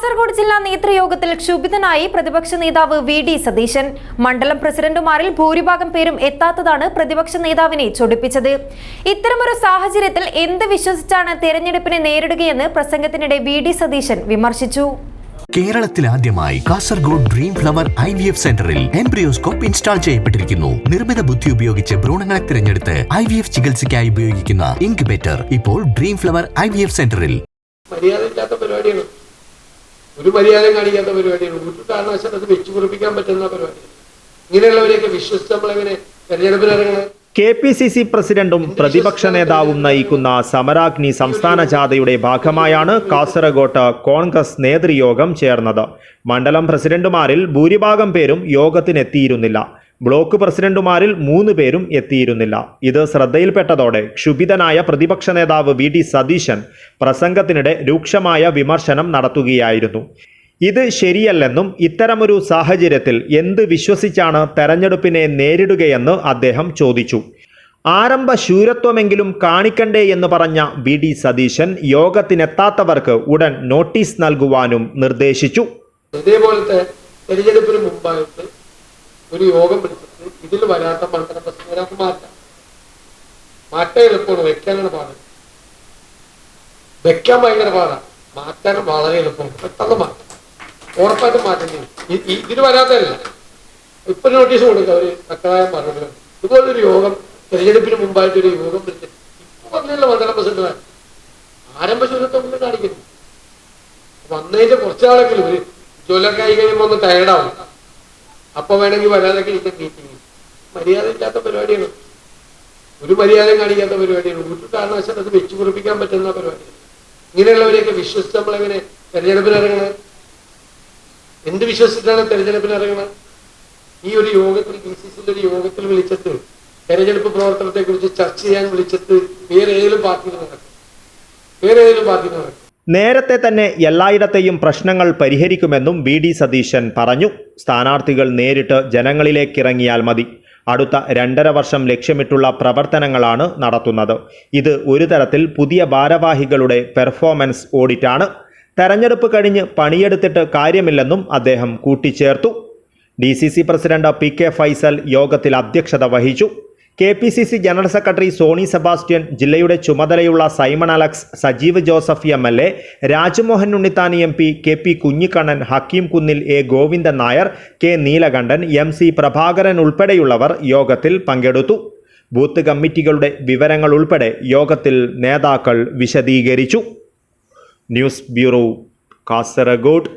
കാസർഗോഡ് ജില്ലാ നേതൃയോഗത്തിൽ ക്ഷുഭിതനായി പ്രതിപക്ഷ നേതാവ് വി ഡി സതീശൻ. മണ്ഡലം പ്രസിഡന്റുമാരിൽ ഭൂരിഭാഗം പേരും എത്താത്തതാണ് പ്രതിപക്ഷ നേതാവിനെ ചൊടിപ്പിച്ചത്. ഇത്തരമൊരു സാഹചര്യത്തിൽ എന്ത് വിശ്വസിച്ചാണ് തെരഞ്ഞെടുപ്പിനെ നേരിടുകയെന്ന് പ്രസംഗത്തിനിടെ വി ഡി സതീശൻ വിമർശിച്ചു. കേരളത്തിൽ ആദ്യമായി Kasaragod dream flower I V F സെന്ററിൽ എംബ്രിയോസ്കോപ്പ് ഇൻസ്റ്റാൾ ചെയ്യപ്പെട്ടിരിക്കുന്നു. നിർമ്മിത ബുദ്ധി ഉപയോഗിച്ച് ഭ്രൂണങ്ങളെ തിരഞ്ഞെടുത്ത് ഐ വി എഫ് ചികിത്സയ്ക്കായി ഉപയോഗിക്കുന്ന ഇൻക്യുബേറ്റർ ഇപ്പോൾ dream flower I V F സെന്ററിൽ. മര്യാദ ഇല്ലാത്ത പരിപാടിയാണ്. ഒരു മര്യാദയും കാണിക്കാത്ത പരിപാടിയാണ്. ഒരു കാരണവശാൽ അത് വെച്ചു കുറിപ്പിക്കാൻ പറ്റുന്ന പരിപാടിയാണ്. ഇങ്ങനെയുള്ളവരെയൊക്കെ വിശ്വസിച്ച് നമ്മളെങ്ങനെ തെരഞ്ഞെടുപ്പിന് കെ പി സി സി പ്രസിഡന്റും പ്രതിപക്ഷ നേതാവും നയിക്കുന്ന സമരാഗ്നി സംസ്ഥാന ജാഥയുടെ ഭാഗമായാണ് കാസർഗോട്ട് കോൺഗ്രസ് നേതൃയോഗം ചേർന്നത്. മണ്ഡലം പ്രസിഡന്റുമാരിൽ ഭൂരിഭാഗം പേരും യോഗത്തിനെത്തിയിരുന്നില്ല. ബ്ലോക്ക് പ്രസിഡന്റുമാരിൽ മൂന്ന് പേരും എത്തിയിരുന്നില്ല. ഇത് ശ്രദ്ധയിൽപ്പെട്ടതോടെ ക്ഷുഭിതനായ പ്രതിപക്ഷ നേതാവ് വി. ഡി. സതീശൻ പ്രസംഗത്തിനിടെ രൂക്ഷമായ വിമർശനം നടത്തുകയായിരുന്നു. ഇത് ശരിയല്ലെന്നും ഇത്തരമൊരു സാഹചര്യത്തിൽ എന്ത് വിശ്വസിച്ചാണ് തെരഞ്ഞെടുപ്പിനെ നേരിടുകയെന്ന് അദ്ദേഹം ചോദിച്ചു. ആരംഭ ശൂരത്വമെങ്കിലും കാണിക്കണ്ടേ എന്ന് പറഞ്ഞ വി. ഡി. സതീശൻ യോഗത്തിനെത്താത്തവർക്ക് ഉടൻ നോട്ടീസ് നൽകുവാനും നിർദ്ദേശിച്ചു. ഇതേപോലത്തെ തെരഞ്ഞെടുപ്പിന് മുമ്പായിട്ട് ഒരു യോഗം വിളിച്ചിട്ട് ഇതിൽ വരാത്ത മന്ത്രപ്രശ്നം ഒരാൾക്ക് മാറ്റാം. മാറ്റാൻ എളുപ്പമാണ് വെക്കാനാണ് പാട്. വെക്കാൻ ഭയങ്കര പാടാണ് മാറ്റാൻ വളരെ എളുപ്പമാണ്. പെട്ടെന്ന് മാറ്റാം. ഉറപ്പായിട്ടും മാറ്റേണ്ടി ഇതിന് വരാത്തതല്ല. ഇപ്പൊ നോട്ടീസ് കൊടുക്കുക അവർ തക്കതായ മറുപടി ഇതുപോലൊരു യോഗം തിരഞ്ഞെടുപ്പിന് മുമ്പായിട്ട് ഒരു യോഗം വിളിച്ചിട്ട്. ഇപ്പൊ വന്നില്ല മന്ത്രപ്രസിഡന്റ് ആരംഭ ഒന്നും കാണിക്കുന്നു. വന്നതിന്റെ കുറച്ചാളെങ്കിലും ഒരു ജോലിയൊക്കെ ആയി കഴിയുമ്പോൾ ഒന്ന് ടയർഡാവും അപ്പൊ വേണമെങ്കിൽ വരാതൊക്കെ ഇരിക്കും മീറ്റിംഗ് മര്യാദ ഇല്ലാത്ത പരിപാടിയാണ്. ഒരു മര്യാദ കാണിക്കാത്ത പരിപാടിയാണ്. ഒരു കാരണവശാൽ അത് വെച്ചു കുറിപ്പിക്കാൻ പറ്റുന്ന പരിപാടിയാണ്. ഇങ്ങനെയുള്ളവരെയൊക്കെ വിശ്വസിച്ച് നമ്മളെങ്ങനെ തെരഞ്ഞെടുപ്പിന് ഇറങ്ങണത് എന്ത് വിശ്വസിച്ചിട്ടാണ് തെരഞ്ഞെടുപ്പിന് ഇറങ്ങണത് ഈ ഒരു യോഗത്തിൽ ഡി സി സിന്റെ ഒരു യോഗത്തിൽ വിളിച്ചിട്ട് തെരഞ്ഞെടുപ്പ് പ്രവർത്തനത്തെ കുറിച്ച് ചർച്ച ചെയ്യാൻ വിളിച്ചിട്ട് വേറെ ഏതെങ്കിലും പാർട്ടിയിൽ നടക്കും. വേറെ ഏതെങ്കിലും പാർട്ടിയിൽ നടക്കും. നേരത്തെ തന്നെ എല്ലായിടത്തെയും പ്രശ്നങ്ങൾ പരിഹരിക്കുമെന്നും വി ഡി സതീശൻ പറഞ്ഞു. സ്ഥാനാർത്ഥികൾ നേരിട്ട് ജനങ്ങളിലേക്കിറങ്ങിയാൽ മതി. അടുത്ത രണ്ടര വർഷം ലക്ഷ്യമിട്ടുള്ള പ്രവർത്തനങ്ങളാണ് നടത്തുന്നത്. ഇത് ഒരു തരത്തിൽ പുതിയ ഭാരവാഹികളുടെ പെർഫോമൻസ് ഓഡിറ്റാണ്. തെരഞ്ഞെടുപ്പ് കഴിഞ്ഞ് പണിയെടുത്തിട്ട് കാര്യമില്ലെന്നും അദ്ദേഹം കൂട്ടിച്ചേർത്തു. D C C president P K Faisal യോഗത്തിൽ അധ്യക്ഷത വഹിച്ചു. K P C C general secretary Soni Sebastian ജില്ലയുടെ ചുമതലയുള്ള Simon Alex Sajeev Joseph M L A Rajmohan ഉണ്ണിത്താനി M P K P Kunhikannan Hakeem Kunnil A Govindan Nair K Neelakandan M C Prabhakaran ഉൾപ്പെടെയുള്ളവർ യോഗത്തിൽ പങ്കെടുത്തു. Booth കമ്മിറ്റികളുടെ വിവരങ്ങൾ ഉൾപ്പെടെ യോഗത്തിൽ നേതാക്കൾ വിശദീകരിച്ചു. News bureau Kasaragod.